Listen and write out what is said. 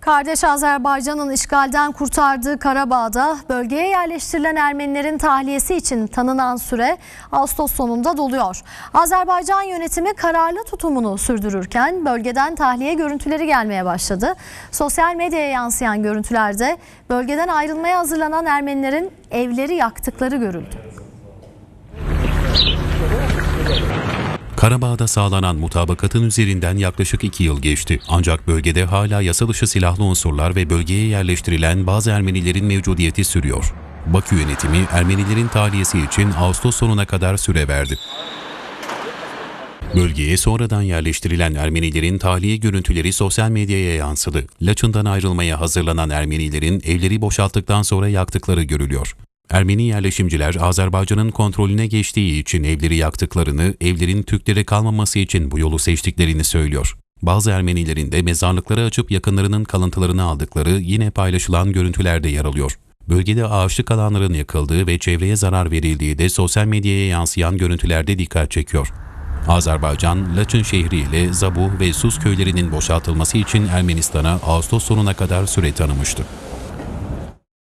Kardeş Azerbaycan'ın işgalden kurtardığı Karabağ'da bölgeye yerleştirilen Ermenilerin tahliyesi için tanınan süre Ağustos sonunda doluyor. Azerbaycan yönetimi kararlı tutumunu sürdürürken bölgeden tahliye görüntüleri gelmeye başladı. Sosyal medyaya yansıyan görüntülerde bölgeden ayrılmaya hazırlanan Ermenilerin evleri yaktıkları görüldü. Karabağ'da sağlanan mutabakatın üzerinden yaklaşık iki yıl geçti. Ancak bölgede hala yasa dışı silahlı unsurlar ve bölgeye yerleştirilen bazı Ermenilerin mevcudiyeti sürüyor. Bakü yönetimi Ermenilerin tahliyesi için Ağustos sonuna kadar süre verdi. Bölgeye sonradan yerleştirilen Ermenilerin tahliye görüntüleri sosyal medyaya yansıdı. Laçın'dan ayrılmaya hazırlanan Ermenilerin evleri boşalttıktan sonra yaktıkları görülüyor. Ermeni yerleşimciler Azerbaycan'ın kontrolüne geçtiği için evleri yaktıklarını, evlerin Türklere kalmaması için bu yolu seçtiklerini söylüyor. Bazı Ermenilerin de mezarlıkları açıp yakınlarının kalıntılarını aldıkları yine paylaşılan görüntülerde yer alıyor. Bölgede ağaçlık alanların yakıldığı ve çevreye zarar verildiği de sosyal medyaya yansıyan görüntülerde dikkat çekiyor. Azerbaycan, Laçın şehri ile Zabuh ve Sus köylerinin boşaltılması için Ermenistan'a Ağustos sonuna kadar süre tanımıştı.